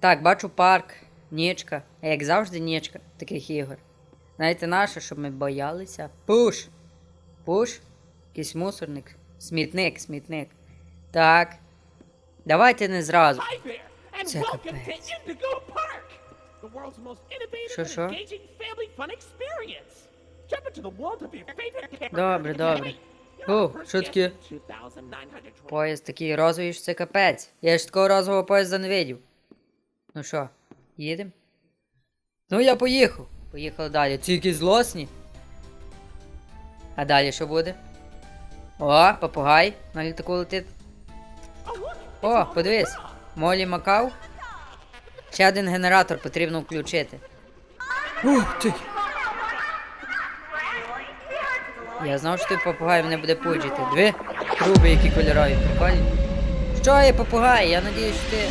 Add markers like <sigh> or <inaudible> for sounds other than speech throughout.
Так, бачу парк, нічка. Як завжди, нічка таких ігор. Знаєте, наше, щоб ми боялися. Пуш! Пуш? Якийсь мусорник. Смітник, смітник. Так. Давайте не зразу. Your favorite character. Добре, добре. О, що таке? Поїзд такий розовий, що це капець. Я ж такого розового поїзда не видів. Ну що, їдемо? Ну я поїхав. Поїхали далі. Якісь злосні. А далі що буде? О, попугай на літаку летить. О, подивись. Молі Макау. Ще один генератор потрібно включити. Ух ти! Я знав, що той попугай мене буде пуджити. Дві труби, які кольорові, прикольні. Що є попугай? Я надію, що ти.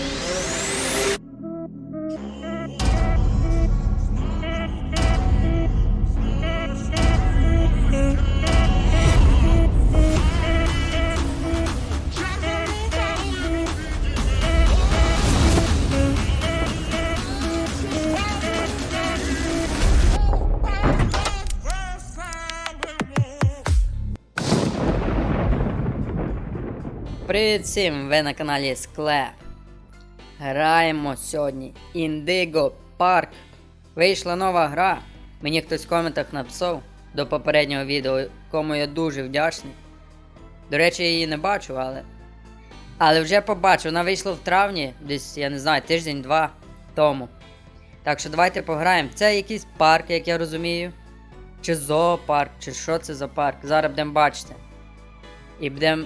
Привіт всім! Ви на каналі Склеп. Граємо сьогодні Indigo Park. Вийшла нова гра. Мені хтось в коментах написав до попереднього відео, кому я дуже вдячний. До речі, я її не бачу, але. Але вже побачив, вона вийшла в травні, десь, я не знаю, тиждень-два тому. Так що давайте пограємо. Це якийсь парк, як я розумію. Чи зоопарк, чи що це за парк. Зараз будемо бачити. І будемо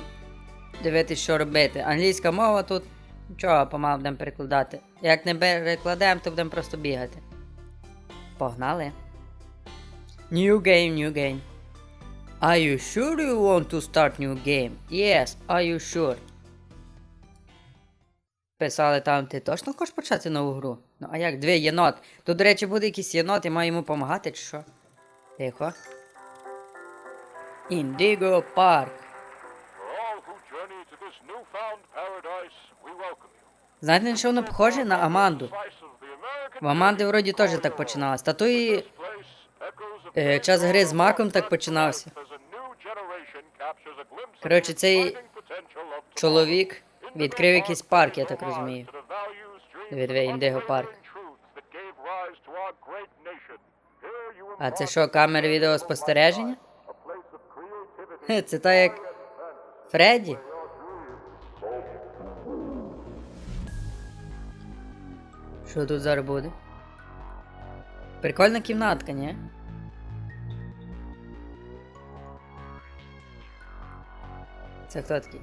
дивитись, що робити. Англійська мова тут. Нічого, помалу будемо перекладати. Як не перекладемо, то будемо просто бігати. Погнали. New game, new game. Are you sure you want to start new game? Yes, are you sure? Писали там, ти точно хочеш почати нову гру? Ну а як, дві єнот. Тут, до речі, буде якийсь єнот, я маю йому допомагати, чи що? Тихо. Indigo Park. Знаєте, на що воно похоже на Аманду? В Аманди вроді теж так починалось. Та то і е, час гри з Маком так починався. Коротше, цей чоловік відкрив якийсь парк, я так розумію. Диви, Індиго парк. А це що, камери відеоспостереження? Це так як Фредді? Що тут зараз буде? Прикольна кімнатка, ні? Це хто такий?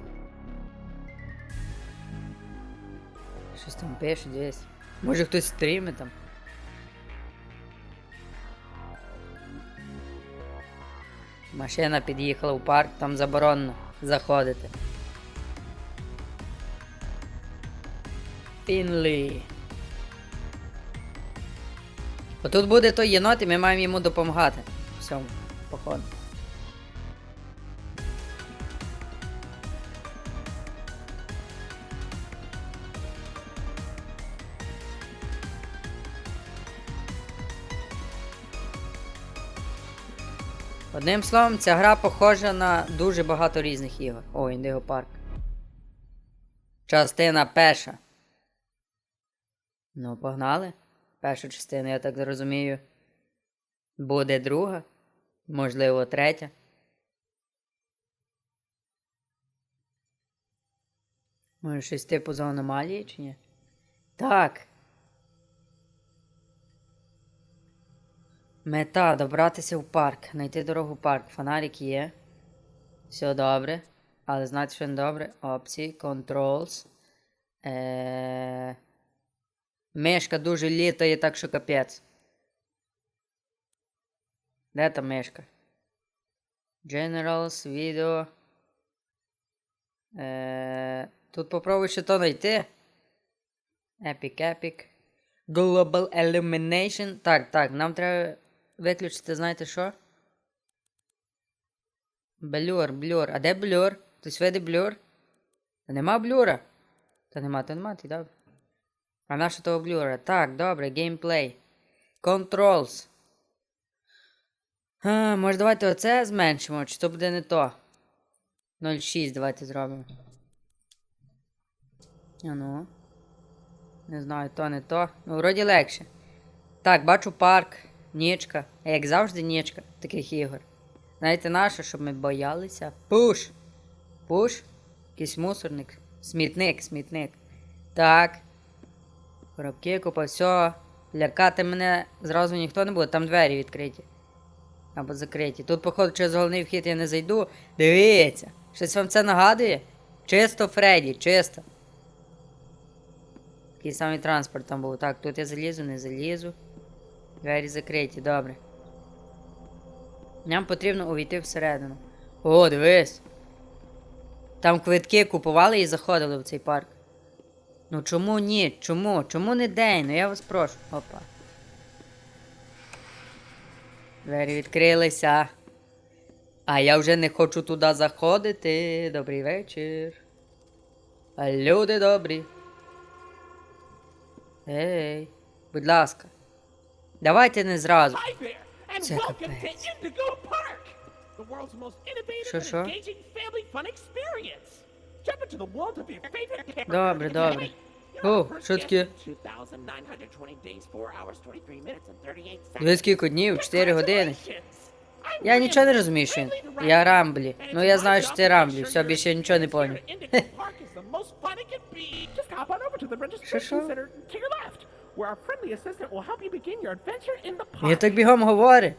Щось там пише десь. Може хтось стрімить там. Машина під'їхала в парк, там заборонено заходити. Фінлі. Отут буде той єнот, і ми маємо йому допомагати. Всьому, походу. Одним словом, ця гра похожа на дуже багато різних ігор. О, Індиго Парк. Частина перша. Ну, погнали. Першу частину, я так розумію. Буде друга. Можливо, третя. Може, щось типу за аномалії чи ні? Так. Мета добратися в парк. Знайти дорогу в парк. Фонарик є. Все добре. Але знаєте, що не добре? Опції, controls. Е... Мишка дуже літає, так що капець. Де та мишка? Generals, video. Е... Тут попробуй ще то знайти. Epic Epic. Global Illumination. Так, так, нам треба виключити, знаєте що? Блюр, блюр. А де блюр? Хтось види блюр? Та нема блюра. Та нема, та нема, ти добре. А на що того блюра? Так, добре, геймплей. Controls. А, може давайте оце зменшимо, чи то буде не то? 0,6 давайте зробимо. А ну. Не знаю, то не то. Ну, вроді легше. Так, бачу парк, нічка. Як завжди, нічка таких ігор. Знаєте наше, щоб ми боялися. Пуш! Пуш? Якийсь мусорник. Смітник, смітник. Так. Коробки купа, все. Лякати мене зразу ніхто не буде, там двері відкриті. Або закриті. Тут, походу, через головний вхід я не зайду. Дивіться. Щось вам це нагадує? Чисто Фредді, чисто. Такий самий транспорт там був. Так, тут я залізу, не залізу. Двері закриті, добре. Нам потрібно увійти всередину. О, дивись. Там квитки купували і заходили в цей парк. Ну чому ні? Чому? Чому не день? Ну я вас прошу. Опа. Двері відкрилися. А я вже не хочу туди заходити. Добрий вечір. Люди добрі. Ей, будь ласка. Давайте не зразу. Це капець. Що, що? Добре, добре. О, що таке? in 2,920 days, 4 hours, 23 minutes, and 38 seconds. Диви скільки днів, 4 години. Я нічого не розумію, що він. Я. Рамблі. Ну я знаю, що це Рамблі. Все, більше нічого не поняв. що? park. так бігом говорить.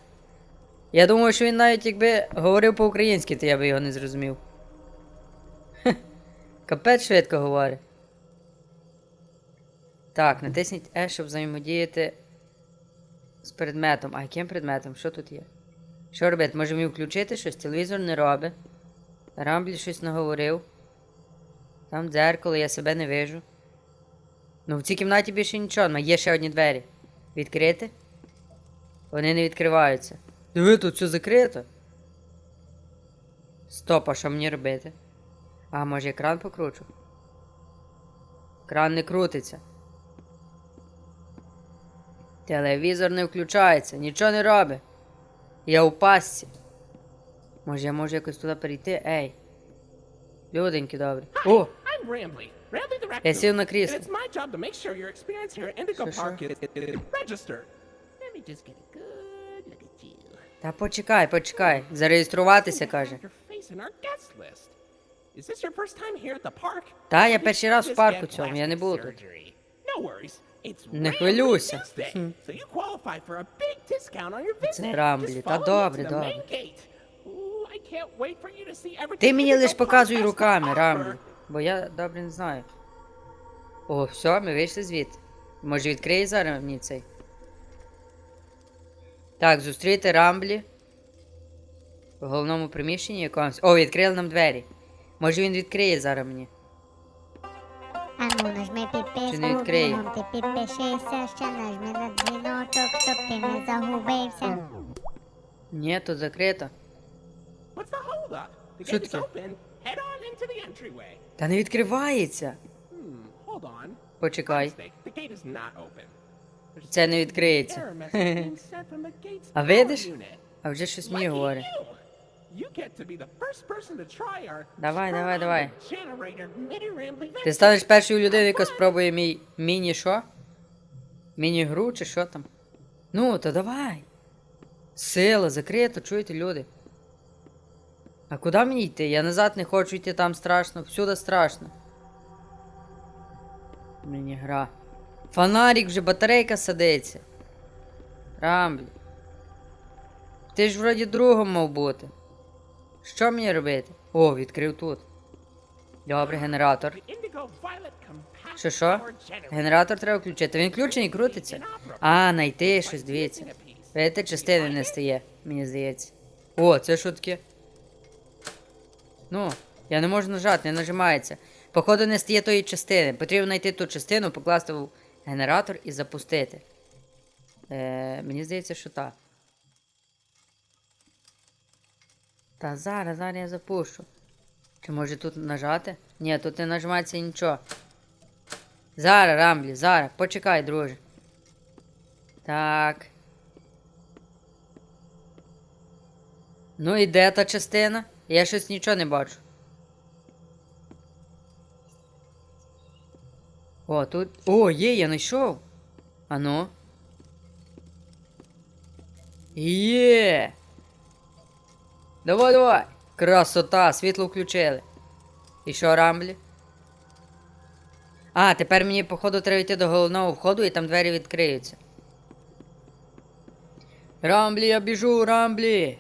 Я думаю, що він навіть якби говорив по-українськи, то я би його не зрозумів. Капець швидко говорить. Так, натисніть E, щоб взаємодіяти з предметом. А яким предметом? Що тут є? Що робити? Може мені включити щось? Телевізор не робить. Рамблі щось наговорив. Там дзеркало, я себе не вижу. Ну, в цій кімнаті більше нічого, є ще одні двері. Відкрити? Вони не відкриваються. Диви, тут все закрито. Стоп, а що мені робити? А, може кран покручу? Кран не крутиться. Телевізор не включається, нічого не робить. Я у пастці. Може я можу якось туди перейти? Ей. Люденьки добрі. О! Я сів на крісло. Та почекай, почекай. Зареєструватися, каже. Is this your first time here at the park? Та, я перший раз в парку цьому, я не був тут. No worries. It's Не хвилюйся. Tuesday, So you qualify for a big discount on your visit. Це Рамблі. Та добре, добре. main gate. Ooh, I can't wait for you to see everything Ти мені лиш показуй руками. Рамблі. Бо я добре не знаю. О, все, ми вийшли звідти. Може відкриє зараз мені цей. Так, зустріти Рамблі. В головному приміщенні якомусь. О, відкрили нам двері. Може він відкриє зараз мені. Ану, нажми підписку, Чи не відкриє? бігом ти підпишися, ще нажми на дзвіночок, щоб ти не загубився. Ні, тут закрито. What's the hold up? The Що gate is таке? open. Head on into the entryway. Та не відкривається. Hmm, hold on. Почекай. Mistake. The gate is not open. There's Це не error відкриється. message being sent from the gate's <laughs> А power видиш? unit. А вже щось мені Lucky говорить. you. Давай, давай, давай. Ти станеш першою людиною, яка спробує мій міні що? Міні-гру чи що там? Ну, то давай. Сила, закрито, чуєте, люди. А куди мені йти? Я назад не хочу йти, там страшно, всюди страшно. Мені гра. Фонарик вже батарейка садиться. Рамблі. Ти ж вроді другом мав бути. Що мені робити? О, відкрив тут. Добре, генератор. Що що? Генератор треба включити. Він включений, крутиться. А, знайти щось, дивіться. Видите, частини не стає, мені здається. О, це що таке? Ну, я не можу нажати, не нажимається. Походу не стає тої частини. Потрібно знайти ту частину, покласти в генератор і запустити. Е, мені здається, що так. Та зараз, зараз я запущу. Чи може тут нажати? Ні, тут не нажимається нічого. Зараз, Рамблі, зараз. Почекай, друже. Так. Ну і де та частина? Я щось нічого не бачу. О, тут. О, є, я знайшов. Ану. Є. Давай, давай. Красота, світло включили. І що, Рамблі? А, тепер мені, походу, треба йти до головного входу і там двері відкриються. Рамблі, я біжу, Рамблі.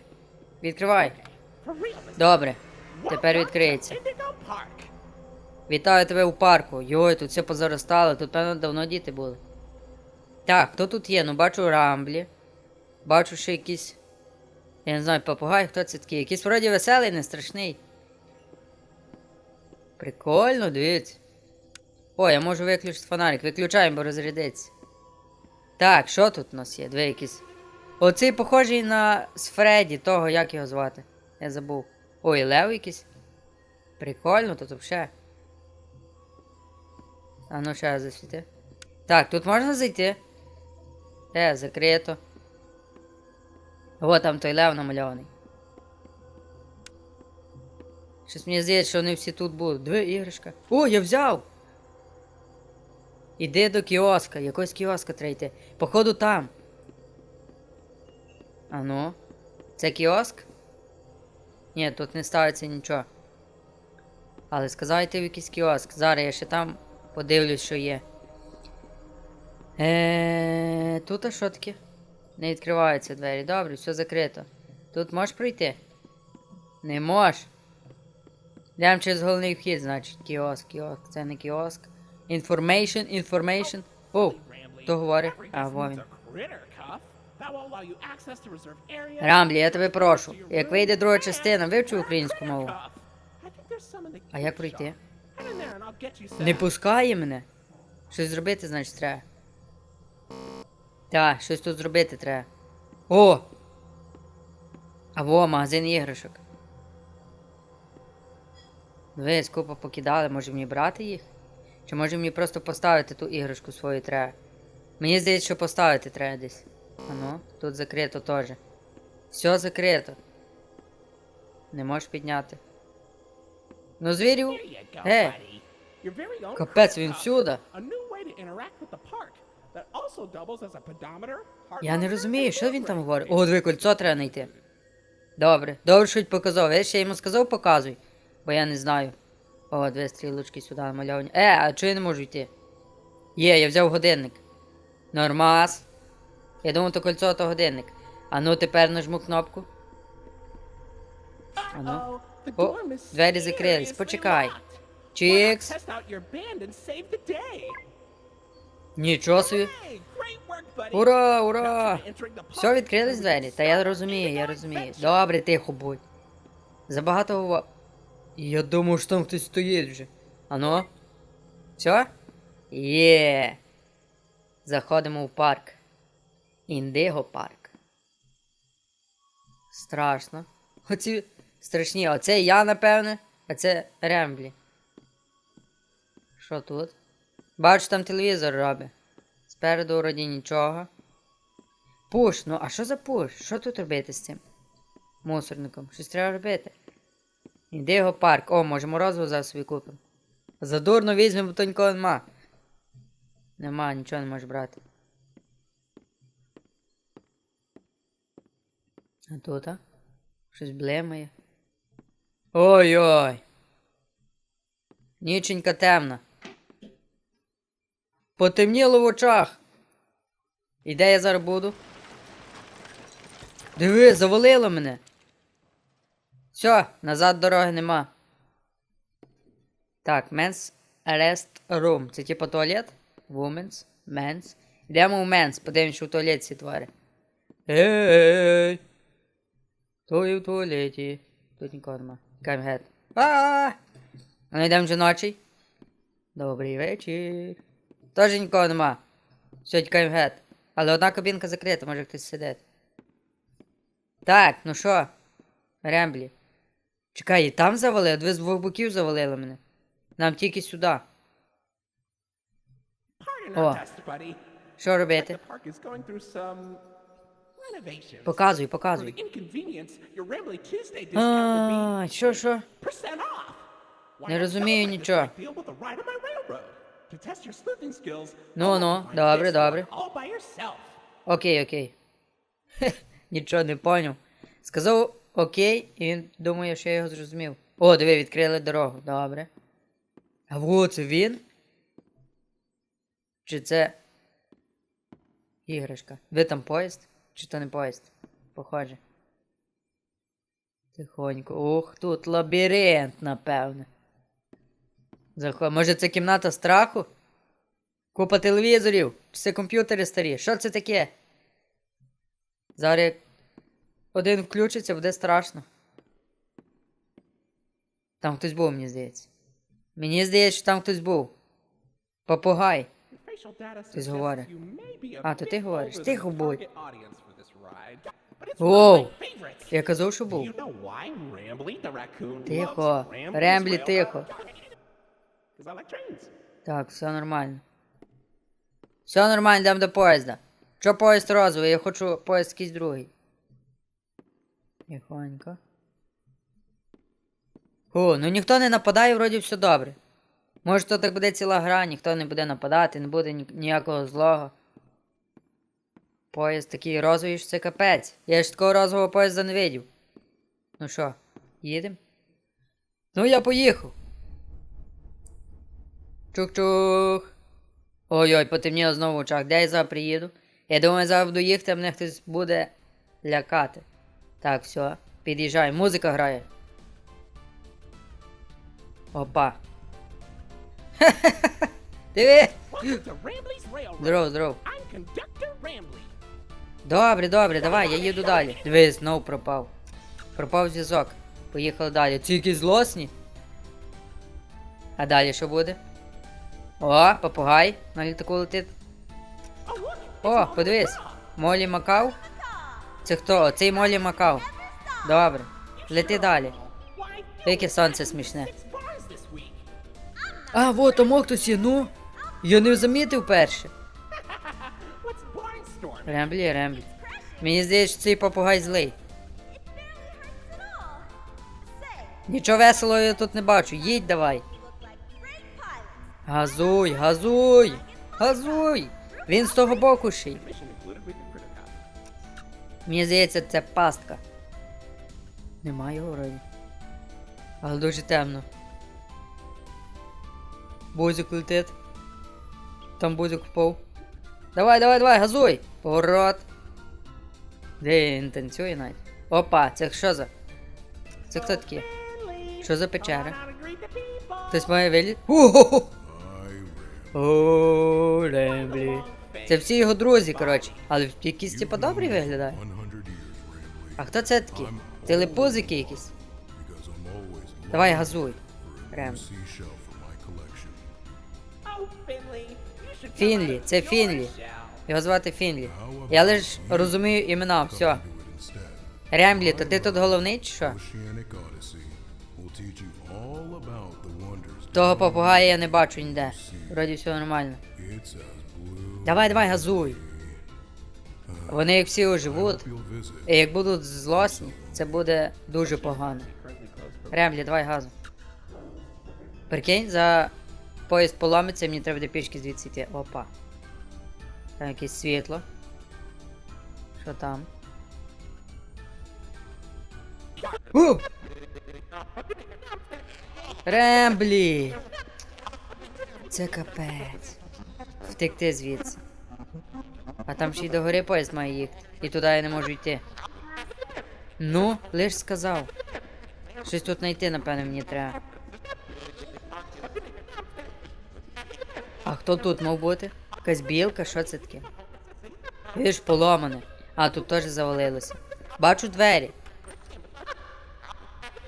Відкривай. Добре. Тепер відкриється. Вітаю тебе у парку. Йой, тут все позаростало, тут, певно, давно діти були. Так, хто тут є? Ну бачу Рамблі. Бачу ще якийсь. Я не знаю, попугай, хто це такий? Якийсь вроді веселий, не страшний. Прикольно, дивіться. О, я можу виключити фонарик. Виключаємо, бо розрядиться. Так, що тут у нас є? Дві якісь. Оцей похожий на з Фредді, того, як його звати. Я забув. Ой, Лев якийсь. Прикольно тут взагалі. А ну ще засвіти. Так, тут можна зайти? Е, закрито. О, там той лев намальований. Щось мені здається, що вони всі тут будуть. Диви, іграшка. О, я взяв! Іди до кіоска, якогось кіоска треба. Походу там. А ну. Це кіоск? Ні, тут не ставиться нічого. Але сказав йти в якийсь кіоск. Зараз я ще там подивлюсь, що є. Е, тут а що таке? Не відкриваються двері. Добре, все закрито. Тут можеш пройти? Не можеш. Йдемо через головний вхід, значить. Кіоск, кіоск, це не кіоск. Information, information. О, хто говорить? А, во він. Рамблі, я тебе прошу. Як вийде друга частина, вивчи українську мову. А як пройти? Не пускає мене. Щось зробити, значить, треба. Так, щось тут зробити треба. О! А во, магазин іграшок. Дивись, купа покидали, може мені брати їх? Чи може мені просто поставити ту іграшку свою треба? Мені здається, що поставити треба десь. Ану, тут закрито теж. Все закрито. Не можеш підняти. Ну, звірів. Here Е, капець, він всюди. Я не розумію, що він там говорить. О, диви, кольцо треба знайти. Добре, добре, що й показав. Видиш, я йому сказав, показуй. Бо я не знаю. О, дві стрілочки сюди намальовані. Е, а чого я не можу йти? Є, я взяв годинник. Нормас. Я думав, то кольцо, то годинник. А ну тепер нажму кнопку. А ну. О, двері закрились. Почекай. Чікс. Нічого собі. Ура, ура! Все, відкрились двері. Та я розумію, я розумію. Добре, тихо будь. Забагато говор. Я думав, що там хтось стоїть вже. Ано? Все? Є. Заходимо в парк. Індиго парк. Страшно. Оці страшні. Оце я, напевне, а це Ремблі. Що тут? Бачу, там телевізор робить. Спереду вроді нічого. Пуш, ну а що за пуш? Що тут робити з цим? Мусорником? Щось треба робити. Іди його парк. О, може морозиво зараз собі купимо. Задурно візьмемо, бо нікого нема. Нема, нічого не можеш брати. А тут, а? Щось блимає. Ой-ой. Ніченька темна. Потемніло в очах. І де я зараз буду? Диви, завалило мене. Все, назад дороги нема. Так, men's arrest room. Це типу туалет? Women's, men's. Йдемо в men's, подивимось, що в туалеті ці твари. Ей! Є в туалеті? Тут нікого нема. Тікаємо геть. А! Ну йдемо жіночий. Добрий вечір. Теж нікого нема. Все, тікаємо геть. Але одна кабінка закрита, може хтось сидить. Так, ну що? Ремблі. Чекай, і там завалили? Ви з двох боків завалили мене. Нам тільки сюди. О. Що робити? Показуй, показуй. А, що, що? Не розумію нічого. To test your sleuthing skills, Ну, ну, добре, добре. Окей, окей. Нічого не поняв. Сказав окей, і він думає, що я його зрозумів. О, диви, відкрили дорогу. Добре. А во, це він? Чи це. Іграшка. Ви там поїзд? Чи то не поїзд? Похоже. Тихонько. Ух, тут лабіринт, напевне. Заход... Може це кімната страху? Купа телевізорів, це комп'ютери старі. Що це таке? Зараз один включиться, буде страшно. Там хтось був, мені здається. Мені здається, що там хтось був. Попугай. Ти говориш. be a А, то ти говориш. but it's Воу. Я казав, що був. Тихо. Ремблі, тихо. Так, все нормально. Все нормально, йдемо до поїзда. Що поїзд розовий? Я хочу поїзд якийсь другий. Тихонько. О, ну ніхто не нападає, вроді все добре. Може, то так буде ціла гра, ніхто не буде нападати, не буде ніякого злого. Поїзд такий розовий, що це капець. Я ж такого розового поїзда не видів. Ну що, їдемо? Ну, я поїхав. Чух-чух. Ой-ой, потемніло знову в очах. Де я зараз приїду? Я думаю, зараз буду їхати, а мене хтось буде лякати. Так, все, під'їжджай. Музика грає. Опа. <laughs> Диви! Здоров, здоров. Добре, добре, давай, я їду далі. Дивись, знов пропав. Пропав зв'язок. Поїхали далі. Ці якісь злосні. А далі що буде? О, попугай на літаку летить. О, подивись. Молі Макав? Це хто? Цей Молі Макав. Добре. Лети далі. Яке сонце смішне. А, вот, тому хтось є, ну. Я не замітив перше. Ремблі, ремблі. Мені здається, що цей попугай злий. Нічого веселого я тут не бачу. Їдь давай. Газуй, газуй! Газуй! Він з того боку ще й. Мені здається, це пастка. Немає його вроді. Але дуже темно. Бузик летить. Там бузик впав. Давай, давай, давай, газуй! Поворот. Де він танцює навіть? Опа, це що за? Це хто такі? Що за печера? Хтось має виліт? О, Ремблі. Це всі його друзі, коротше. Але якісь типа добрі виглядає. А хто це такі? Телепузики якісь? Давай газуй. Рем. Фінлі, це Фінлі. Його звати Фінлі. Я лиш розумію імена, все. Ремблі, то ти тут головний чи що? Того попугая я не бачу ніде. Вроді все нормально. Давай, давай, газуй. Вони як всі оживуть, і як будуть злосні, це буде дуже погано. Ремлі, давай газу. Прикинь, за поїзд поламиться, мені треба буде пішки звідси йти. Опа. Там якесь світло. Що там? У! Ремблі! Це капець. Втекти звідси. А там ще й до гори поїзд має їхати. І туди я не можу йти. Ну, лиш сказав. Щось тут знайти, напевно, мені треба. А хто тут мав бути? Якась білка, що це таке? Видиш, поломане. А, тут теж завалилося. Бачу двері.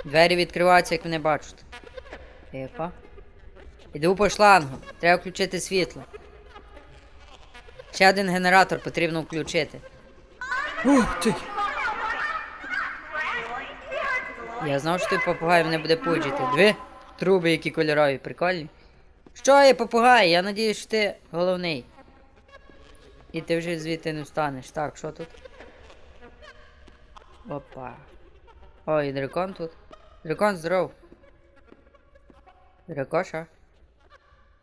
Двері відкриваються, як мене бачать. Тихо. Іду по шлангу. Треба включити світло. Ще один генератор потрібно включити. Ух ти! Я знав, що той попугай мене буде пуджити. Дві труби, які кольорові, прикольні. Що є, попугай? Я надіюсь, що ти головний. і ти вже звідти не встанеш. Так, що тут? Опа. Ой, дракон тут. Дракон здоров. Дракоша.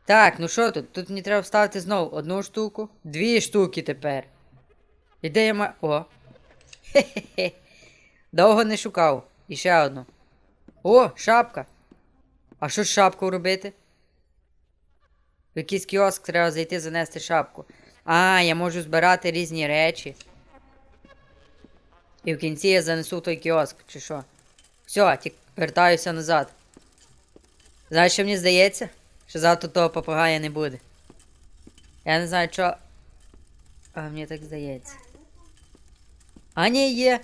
Так, ну що тут? Тут мені треба вставити знову одну штуку. Дві штуки тепер. І де я ма. О. Хе-хе-хе. <laughs> Довго не шукав. І ще одну. О, шапка. А що з шапкою робити? В якийсь кіоск треба зайти занести шапку. А, я можу збирати різні речі. І в кінці я занесу той кіоск, чи що. Все, тік вертаюся назад. Знаєш, що мені здається? Що завтра того попугая не буде. Я не знаю, що. А мені так здається. А ні, є.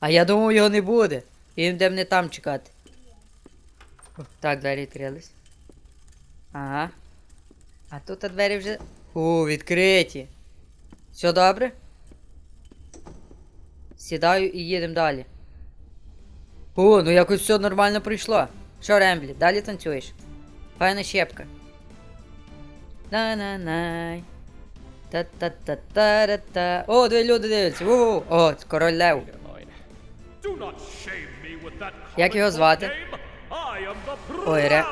А я думав, його не буде. Він де мене там чекати. Так, двері відкрились. Ага. А тут двері вже. У, відкриті. Все добре? Сідаю і їдемо далі. О, ну якось все нормально пройшло. Що, Ремблі, далі танцюєш? Файна щепка. На-на-най. Та-та-та-та-та. О, дві люди дивляться. У, О, король Лев. Як його звати? Ой, ре-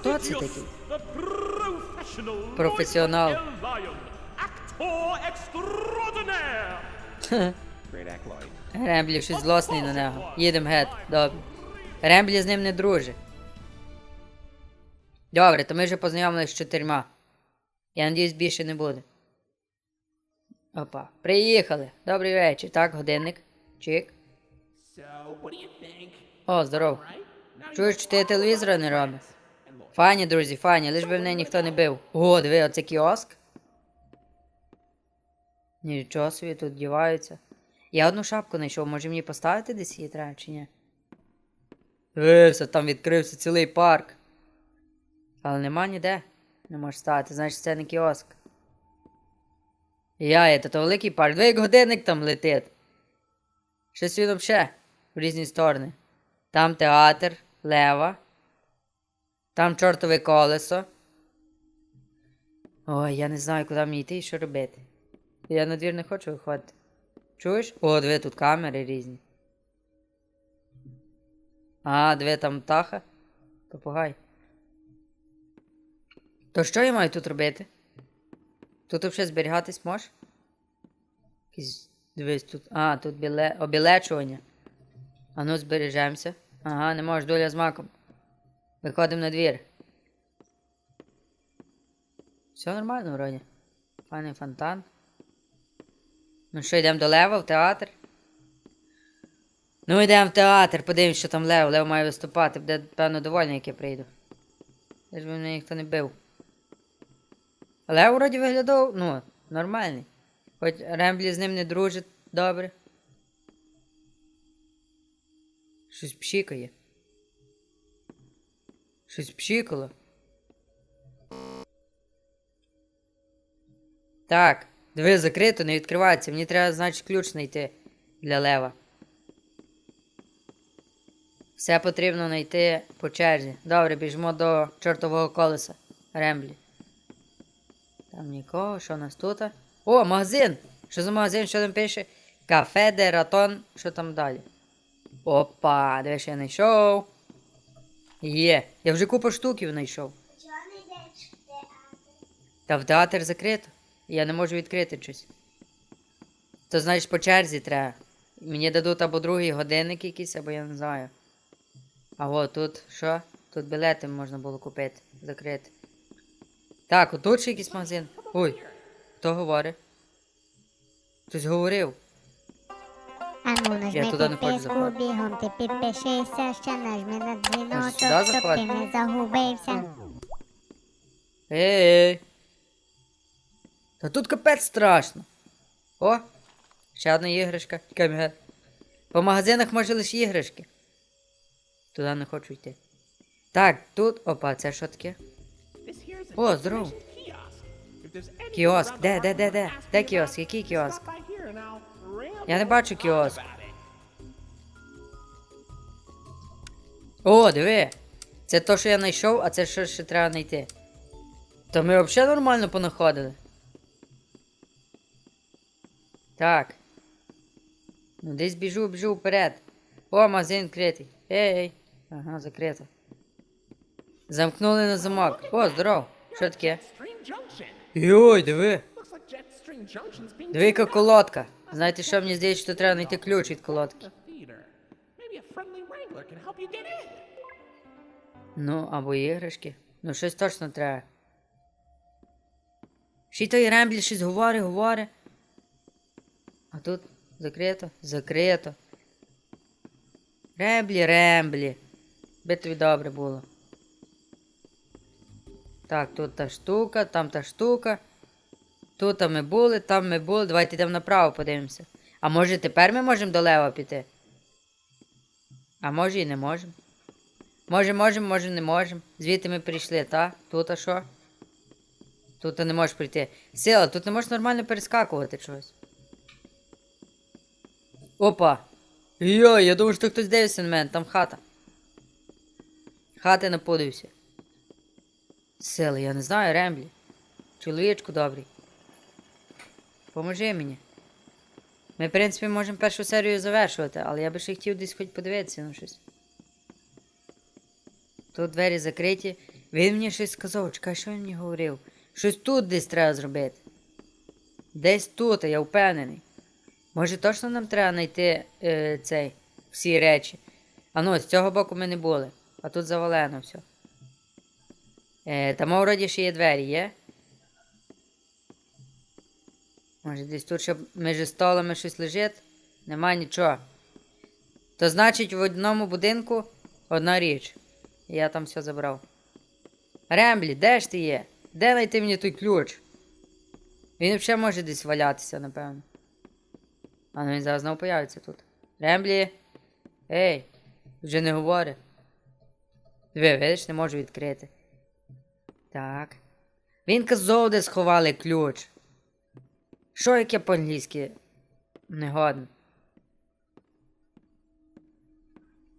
Хто це такий? Професіонал. <laughs> Ремблі щось злосний на нього. Їдем гет, добре. Ремблі з ним не дружить. Добре, то ми вже познайомилися з чотирма. Я надіюсь, більше не буде. Опа. Приїхали. Добрий вечір. Так, годинник. Чик. О, здоров. Чуєш, чи ти телевізора не робиш? Фані, друзі, фані, лиш би мене ніхто не бив. О, диви, оце кіоск. Нічого собі тут діваються. Я одну шапку знайшов, може мені поставити десь її треба чи ні? Дивися, там відкрився цілий парк. Але нема ніде. Не можеш ставити, значить це не кіоск. Я, це то великий парк. Диви, як годинник там летить. Щось він взагалі в різні сторони. Там театр, лева. Там чортове колесо. Ой, я не знаю, куди мені йти і що робити. Я на двір не хочу виходити. Чуєш? О, диви, тут камери різні. А, диви, там птаха. Попугай. То що я маю тут робити? Тут взагалі зберігатись можеш? Якийсь, дивись, тут. А, тут біле... обілечування. А ну збережемося. Ага, не можеш, доля з маком. Виходимо на двір. Все нормально вроді. Файний фонтан. Ну що, йдемо до Лева в театр? Ну йдемо в театр, подивимось, що там Лев. Лев має виступати, буде, певно, довольний, як я прийду. Лиш би мене ніхто не бив. Лев вроді виглядав, ну, нормальний. Хоч Ремблі з ним не дружить добре. Щось пшікає. Щось пшікало. Так, диви, закрито, не відкривається. Мені треба, значить, ключ знайти для лева. Все потрібно знайти по черзі. Добре, біжимо до чортового колеса. Ремблі. Там нікого, що у нас тут? О, магазин! Що за магазин? Що там пише? Кафе де ратон. Що там далі? Опа, ж я знайшов? Є. Я вже купу штуків знайшов. Та в театр закрито. Я не можу відкрити щось. То значить по черзі треба. Мені дадуть або другий годинник якийсь, або я не знаю. А от тут що? Тут білети можна було купити, закрити. Так, отут ще якийсь магазин. Ой, хто говорить? Хтось говорив. А ну Я туди не хочу підписку, заходити. бігом ти підпишися, ще нажми на дзвіночок, сюди щоб ти заходити? не загубився. Ей. Та тут капець страшно. О, ще одна іграшка. Кам'я. По магазинах може лише іграшки. Туди не хочу йти. Так, тут. Опа, це що таке? О, any Кіоск, де, де, де, де? Де кіоск? Який кіоск? Я не бачу кіоск. О, диви. Це то, що я знайшов, а це що ще треба знайти. То ми взагалі нормально понаходили. Так. Ну, десь біжу, біжу вперед. О, магазин відкритий. Ей. Ага, закрито. Замкнули на замок. О, здоров. Що таке? Йой, диви. Диви, яка колодка. Знаєте що, мені здається, що треба знайти ключ від колодки. Ну, або іграшки. Ну, щось точно треба. Ще й той Ремблі щось говорить, говорить. А тут закрито, закрито. Ремблі, ремблі. Би тобі добре було. Так, тут та штука, там та штука. Тут ми були, там ми були. Давайте йдемо направо подивимося. А може тепер ми можемо до лева піти? А може і не можемо. Може, можемо, може не можемо. Звідти ми прийшли, та? Тут а що? Тут ти не можеш прийти. Сила, тут не можеш нормально перескакувати чогось. Опа! Йой, я думав, що хтось дивиться на мене, там хата. Хати напудився. Сила, я не знаю, Ремблі. Чоловічку добрий. Поможи мені. Ми, в принципі, можемо першу серію завершувати, але я би ще хотів десь хоч подивитися на щось. Тут двері закриті. Він мені щось сказав, чекай, що він мені говорив? Щось тут десь треба зробити. Десь тут, я впевнений. Може, точно нам треба знайти е, цей, всі речі. А ну, з цього боку ми не були. А тут завалено все. Е, там вроді ще є двері, є? Може, десь тут ще між столами щось лежить? Нема нічого. То значить, в одному будинку одна річ. Я там все забрав. Ремблі, де ж ти є? Де знайти мені той ключ? Він взагалі може десь валятися, напевно. А ну він зараз знову появиться тут. Ремблі. Ей, вже не говори. Диви, видиш, не можу відкрити. Так. Він казав, де сховали ключ. Що яке по-англійськи? Негодно.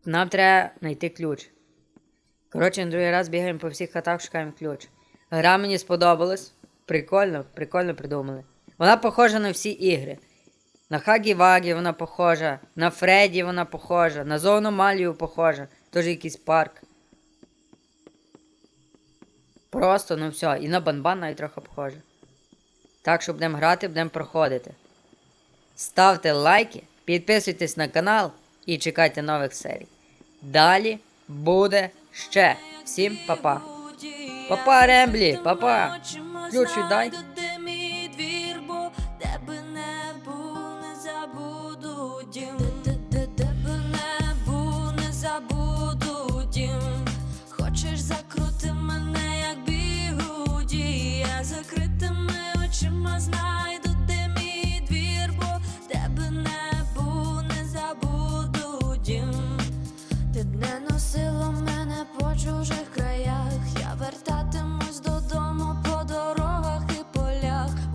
Нам треба знайти ключ. Коротше, на другий раз бігаємо по всіх хатах, шукаємо ключ. Гра мені сподобалась. Прикольно, прикольно придумали. Вона похожа на всі ігри. На Хагі Вагі вона похожа, на Фредді вона похожа, на Зоономалію похожа, теж якийсь парк. Просто, ну все, і на Банбан навіть трохи похоже. Так що будемо грати, будемо проходити. Ставте лайки, підписуйтесь на канал і чекайте нових серій. Далі буде ще. Всім па-па. Папа, Ремблі, папа. Ключ віддай. Закритими знайду, де мій двір, бо тебе би не був, не забуду дім. Ти не носила мене по чужих